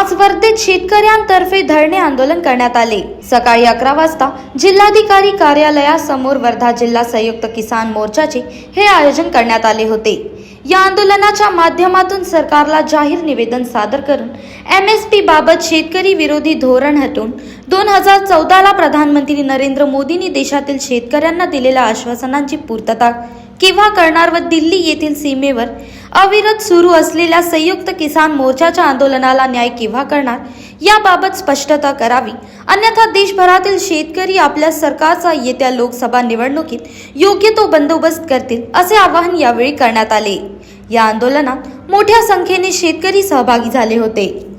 आज वर्धेत शेतकऱ्यांतर्फे धरणे आंदोलन करण्यात आले. सकाळी अकरा वाजता जिल्हाधिकारी कार्यालयासमोर वर्धा जिल्हा संयुक्त किसान मोर्चाचे हे आयोजन करण्यात आले होते. या आंदोलनाच्या माध्यमातून सरकारला जाहीर निवेदन सादर करून एम एस पी बाबत शेतकरी विरोधी धोरण हटवून दोन हजार चौदाला प्रधानमंत्री नरेंद्र मोदींनी देशातील शेतकऱ्यांना दिलेल्या आश्वासनांची पूर्तता केव्हा करणार व दिल्ली येथील सीमेवर अविरत सुरू असलेल्या संयुक्त किसान मोर्चाच्या आंदोलनाला न्याय केव्हा करणार याबाबत स्पष्टता करावी. अन्यथा देशभरातील शेतकरी आपल्या सरकारचा येत्या लोकसभा निवडणुकीत योग्य तो बंदोबस्त करतील असे आवाहन यावेळी करण्यात आले. या आंदोलनात मोठ्या संख्येने शेतकरी सहभागी झाले होते.